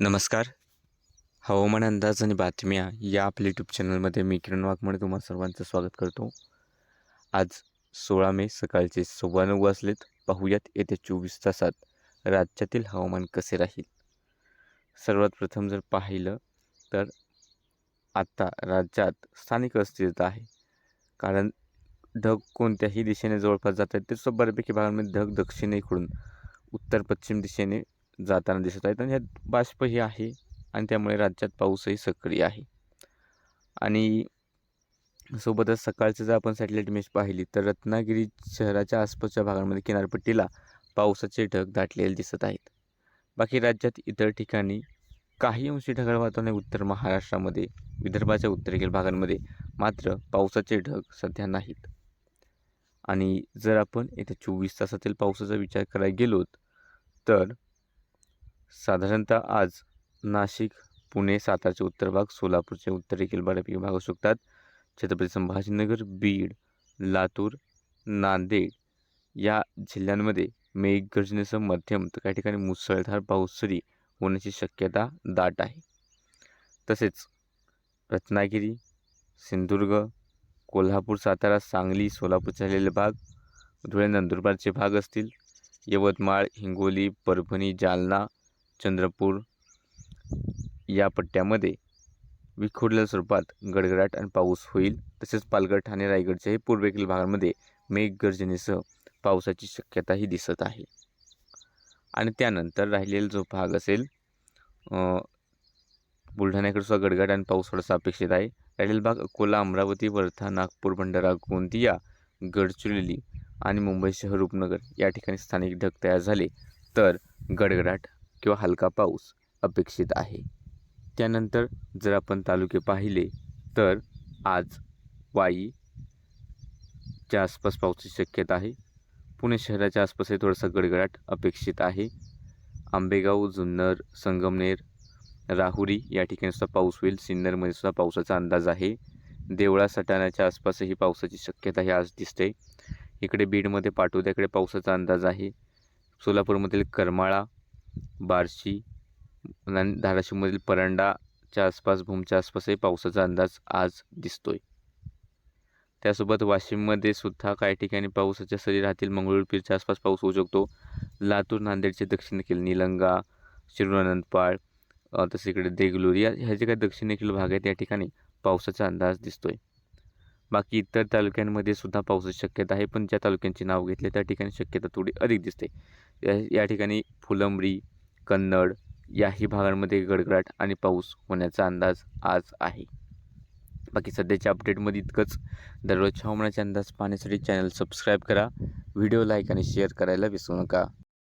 नमस्कार. हवामान अंदाज आणि बातम्या या आपल्या यूट्यूब चॅनलमध्ये मी किरण वाघमोडे तुम्हा सर्वांचं स्वागत करतो. आज सोळा मे सकाळचे सव्वा नऊ वाजलेत. पाहूयात येत्या चोवीस तासात राज्यातील हवामान कसे राहील? सर्वात प्रथम जर पाहिलं तर आत्ता राज्यात स्थानिक अस्थिरता आहे. कारण ढग कोणत्याही दिशेने जवळपास जात आहेत ते बऱ्यापैकी भागांमध्ये ढग दक्षिणेकडून उत्तर पश्चिम दिशेने जाताना दिसत आहेत आणि यात बाष्पही आहे आणि त्यामुळे राज्यात पाऊसही सक्रिय आहे. आणि सोबतच सकाळचं जर आपण सॅटेलाईट इमेज पाहिली तर रत्नागिरी शहराच्या आसपासच्या भागांमध्ये किनारपट्टीला पावसाचे ढग दाटलेले दिसत आहेत. बाकी राज्यात इतर ठिकाणी काही अंशी ढगाळ वातावरण उत्तर महाराष्ट्रामध्ये विदर्भाच्या उत्तरेकडील भागांमध्ये मात्र पावसाचे ढग सध्या नाहीत. आणि जर आपण येत्या चोवीस तासातील पावसाचा विचार करायला गेलोत तर साधारणतः आज नाशिक पुणे सातारचे उत्तर भाग सोलापूरचे उत्तरेखील बऱ्यापैकी भाग असू शकतात. छत्रपती संभाजीनगर बीड लातूर नांदेड या जिल्ह्यांमध्ये मेघगर्जनेसह मध्यम तर काही ठिकाणी मुसळधार पाऊसरी होण्याची शक्यता दाट आहे. तसेच रत्नागिरी सिंधुदुर्ग कोल्हापूर सातारा सांगली सोलापूर झालेले भाग धुळे नंदुरबारचे भाग असतील. यवतमाळ हिंगोली परभणी जालना चंद्रपूर या पट्ट्यामध्ये विखुरलेल्या स्वरूपात गडगडाट आणि पाऊस होईल. तसेच पालघर ठाणे रायगडच्याही पूर्वेकडील भागांमध्ये मेघगर्जनेसह पावसाची शक्यताही दिसत आहे. आणि त्यानंतर राहिलेला जो भाग असेल बुलढाण्याकडे सुद्धा गडगड आणि पाऊस थोडासा अपेक्षित आहे. राहिलेला भाग अकोला अमरावती वर्धा नागपूर भंडारा गोंदिया गडचिरोली आणि मुंबई शहर उपनगर या ठिकाणी स्थानिक ढग तयार झाले. तर गडगडाट किंवा हलका पाऊस अपेक्षित आहे. त्यानंतर जर आपण तालुके पाहिले तर आज वाईच्या आसपास पावसाची शक्यता आहे. पुणे शहराच्या आसपासही थोडासा गडगडाट अपेक्षित आहे. आंबेगाव जुन्नर संगमनेर राहुरी या ठिकाणी सुद्धा पाऊस होईल. सिन्नरमध्ये सुद्धा पावसाचा अंदाज आहे. देवळा सटाण्याच्या आसपासही पावसाची शक्यता ही आज दिसते. इकडे बीडमध्ये पाटोद्याकडे पावसाचा अंदाज आहे. सोलापूरमधील करमाळा बार्शी धाराशिवमधील परांडाच्या आसपास भूमच्या आसपासही पावसाचा अंदाज आज दिसतो आहे त्यासोबत वाशिममध्ये सुद्धा काही ठिकाणी पावसाच्या सरी राहतील. मंगळूरपीरच्या आसपास पाऊस होऊ शकतो. लातूर नांदेडचे दक्षिणेकडील निलंगा शिरूर तसेकडे देगलूर या ह्या जे काही दक्षिणेकडील भाग आहेत या ठिकाणी पावसाचा अंदाज दिसतो आहे बाकी इतर तालुक्यांमध्ये सुद्धा पावसाची शक्यता आहे पण ज्या तालुक्यांचे नाव घेतले त्या ठिकाणी शक्यता थोडी अधिक दिसते. या या ठिकाणी फुलंब्री कन्नड याही भागांमध्ये गडगडाट आणि पाऊस होण्याचा अंदाज आज आहे. बाकी सध्याच्या अपडेटमध्ये इतकंच. दररोजच्या हवामानाचे अंदाज पाहण्यासाठी चॅनल सबस्क्राईब करा. व्हिडिओ लाईक आणि शेअर करायला विसरू नका.